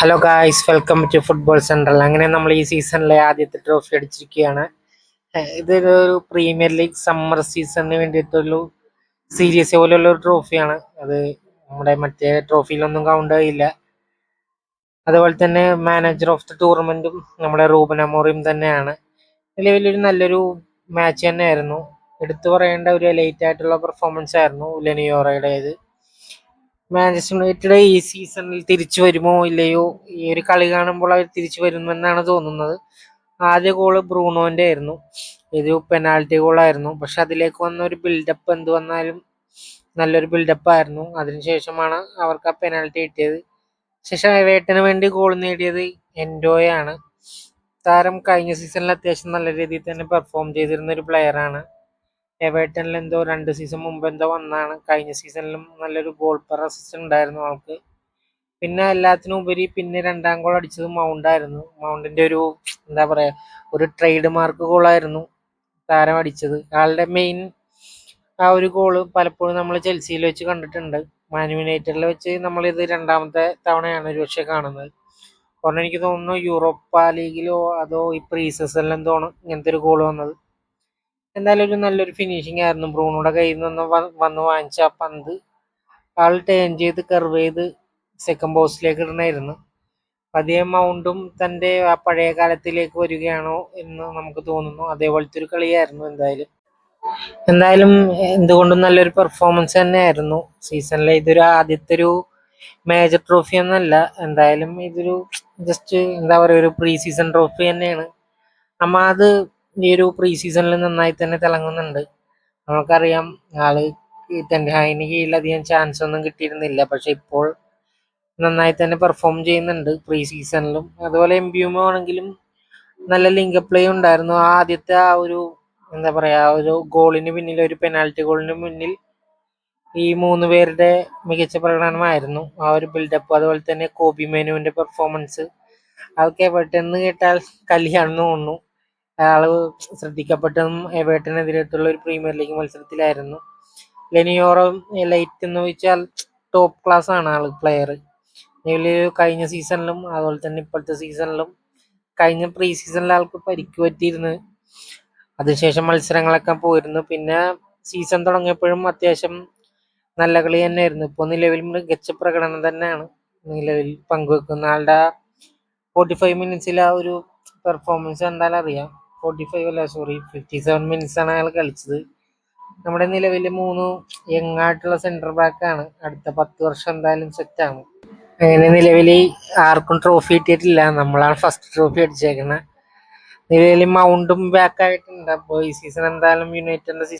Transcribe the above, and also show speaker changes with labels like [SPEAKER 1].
[SPEAKER 1] Hello guys welcome to football central അങ്ങനെ നമ്മൾ ഈ സീസണിലെ ആദ്യത്തെ ട്രോഫി അടിച്ചിരിക്കുകയാണ്. ഇതൊരു പ്രീമിയർ ലീഗ് സമ്മർ സീസണിന് വേണ്ടിയിട്ടുള്ള സീരീസ് പോലുള്ള ഒരു ട്രോഫിയാണ് അത് നമ്മുടെ മറ്റേ ട്രോഫിയിലൊന്നും കൗണ്ട് ചെയ്യില്ല അതുപോലെ തന്നെ മാനേജർ ഓഫ് ദി ടൂർണമെന്റും നമ്മുടെ റൂബൻ അമോറിയും തന്നെയാണ്. നിലവിലൊരു നല്ലൊരു മാച്ച് തന്നെയായിരുന്നു. എടുത്തു പറയേണ്ട ഒരു ലേറ്റ് ആയിട്ടുള്ള പെർഫോമൻസ് ആയിരുന്നു ലെനിയോറയുടേത് മാഞ്ചസ്റ്റർ യുണൈറ്റഡ് ഈ സീസണിൽ തിരിച്ചു വരുമോ ഇല്ലയോ? ഈ ഒരു കളി കാണുമ്പോൾ അവർ തിരിച്ചു വരുമെന്നാണ് തോന്നുന്നത്. ആദ്യ ഗോൾ ബ്രൂണോന്റെ ആയിരുന്നു. ഇത് പെനാൽറ്റി ഗോളായിരുന്നു പക്ഷെ അതിലേക്ക് വന്ന ഒരു ബിൽഡപ്പ് എന്ത് വന്നാലും നല്ലൊരു ബിൽഡപ്പ് ആയിരുന്നു. അതിനുശേഷമാണ് അവർക്ക് ആ പെനാൽറ്റി കിട്ടിയത്. ശേഷം വേട്ടന് വേണ്ടി ഗോൾ നേടിയത് എൻഡോയാണ്. താരം കഴിഞ്ഞ സീസണിൽ അത്യാവശ്യം നല്ല രീതിയിൽ തന്നെ പെർഫോം ചെയ്തിരുന്ന ഒരു പ്ലെയറാണ് എവേർട്ടനിൽ എന്തോ രണ്ട് സീസൺ മുമ്പ് എന്തോ വന്നാണ്. കഴിഞ്ഞ സീസണിലും നല്ലൊരു ഗോൾ പെർ അസിസ്റ്റ് ഉണ്ടായിരുന്നു ആൾക്ക്. പിന്നെ എല്ലാത്തിനും ഉപരി പിന്നെ രണ്ടാം ഗോൾ അടിച്ചത് മൗണ്ട് ആയിരുന്നു. മൗണ്ടിന്റെ ഒരു എന്താ പറയാ ഒരു ട്രേഡ് മാർക്ക് ഗോളായിരുന്നു താരം അടിച്ചത്. ആളുടെ മെയിൻ ആ ഒരു ഗോൾ പലപ്പോഴും നമ്മൾ ചെൽസിയിൽ വെച്ച് കണ്ടിട്ടുണ്ട്. മാൻ യുണൈറ്റഡിൽ വെച്ച് നമ്മൾ ഇത് രണ്ടാമത്തെ തവണയാണ് ഒരു പക്ഷേ കാണുന്നത്. കാരണം എനിക്ക് തോന്നുന്നു യൂറോപ്പ ലീഗിലോ അതോ ഈ പ്രീ സീസണിലും തോന്നും ഇങ്ങനത്തെ ഒരു ഗോൾ വന്നത്. എന്തായാലും ഒരു നല്ലൊരു ഫിനിഷിംഗ് ആയിരുന്നു. ബ്രൂണോടെ കയ്യിൽ നിന്ന് വന്ന് വാങ്ങിച്ച ആ പന്ത്. ആൾ ടേൺ ചെയ്ത് കർവ് ചെയ്ത് സെക്കൻഡ് പോസ്റ്റിലേക്ക് ഇടണമായിരുന്നു പതിയെ മൗണ്ടും തന്റെ ആ പഴയ കാലത്തിലേക്ക് വരികയാണോ എന്ന് നമുക്ക് തോന്നുന്നു. അതേപോലത്തെ ഒരു കളിയായിരുന്നു എന്തായാലും. എന്തായാലും എന്തുകൊണ്ടും നല്ലൊരു പെർഫോമൻസ് തന്നെയായിരുന്നു. സീസണിലെ ഇതൊരു ആദ്യത്തെ ഒരു മേജർ ട്രോഫി ഒന്നല്ല. എന്തായാലും ഇതൊരു ജസ്റ്റ് എന്താ പറയുക ഒരു പ്രീ സീസൺ ട്രോഫി തന്നെയാണ്. നമ്മ അത് ഈ ഒരു പ്രീ സീസണിൽ നന്നായി തന്നെ തിളങ്ങുന്നുണ്ട്. നമുക്കറിയാം ആൾ ഈ ഹൈന് കീഴിൽ അധികം ചാൻസ് ഒന്നും കിട്ടിയിരുന്നില്ല. പക്ഷെ ഇപ്പോൾ നന്നായി തന്നെ പെർഫോം ചെയ്യുന്നുണ്ട് പ്രീ സീസണിലും അതുപോലെ എം ബി ആണെങ്കിലും നല്ല ലിങ്ക് പ്ലേ ഉണ്ടായിരുന്നു. ആ ആദ്യത്തെ ആ ഒരു എന്താ പറയാ ഒരു ഗോളിന് പിന്നിൽ ഒരു പെനാൽറ്റി ഗോളിന് മുന്നിൽ ഈ മൂന്ന് പേരുടെ മികച്ച പ്രകടനമായിരുന്നു. ആ ഒരു ബിൽഡപ്പ് അതുപോലെ തന്നെ കോബി മേനുവിന്റെ പെർഫോമൻസ് അതൊക്കെ പെട്ടെന്ന് കേട്ടാൽ കല്യാണെന്ന് തോന്നുന്നു. അയാൾ ശ്രദ്ധിക്കപ്പെട്ടതും എവേർട്ടിനെതിരായിട്ടുള്ള ഒരു പ്രീമിയർ ലീഗ് മത്സരത്തിലായിരുന്നു. ലെനിയോറോ ലൈറ്റ് എന്ന് വെച്ചാൽ ടോപ്പ് ക്ലാസ് ആണ് ആൾ പ്ലെയർ കഴിഞ്ഞ സീസണിലും അതുപോലെ തന്നെ ഇപ്പോഴത്തെ സീസണിലും കഴിഞ്ഞ പ്രീ സീസണിൽ ആൾക്ക് പരിക്ക് പറ്റിയിരുന്നു. അതിനുശേഷം മത്സരങ്ങളൊക്കെ പോയിരുന്നു. പിന്നെ സീസൺ തുടങ്ങിയപ്പോഴും അത്യാവശ്യം നല്ല കളി തന്നെയായിരുന്നു. ഇപ്പോൾ നിലവിൽ മികച്ച പ്രകടനം തന്നെയാണ്. നിലവിൽ പങ്കുവെക്കുന്ന ആളുടെ ഫോർട്ടി ഫൈവ് മിനിറ്റ്സിൽ ആ ഒരു പെർഫോമൻസ് എന്തായാലും അറിയാം. ഫോർട്ടി ഫൈവ് അല്ല സോറി ഫിഫ്റ്റി സെവൻ മിനിറ്റ്സ് ആണ് അയാൾ കളിച്ചത്. നമ്മുടെ നിലവിൽ മൂന്ന് യങ് ആയിട്ടുള്ള സെന്റർ ബാക്ക് ആണ്. അടുത്ത പത്ത് വർഷം എന്തായാലും സെറ്റ് ആണ്. അങ്ങനെ നിലവിൽ ആർക്കും ട്രോഫി കിട്ടിയിട്ടില്ല. നമ്മളാണ് ഫസ്റ്റ് ട്രോഫി അടിച്ചേക്കുന്നത് നിലവിൽ മൗണ്ടും ബാക്ക് ആയിട്ടുണ്ട്. അപ്പോൾ ഈ സീസൺ എന്തായാലും യുണൈറ്റഡിന്റെ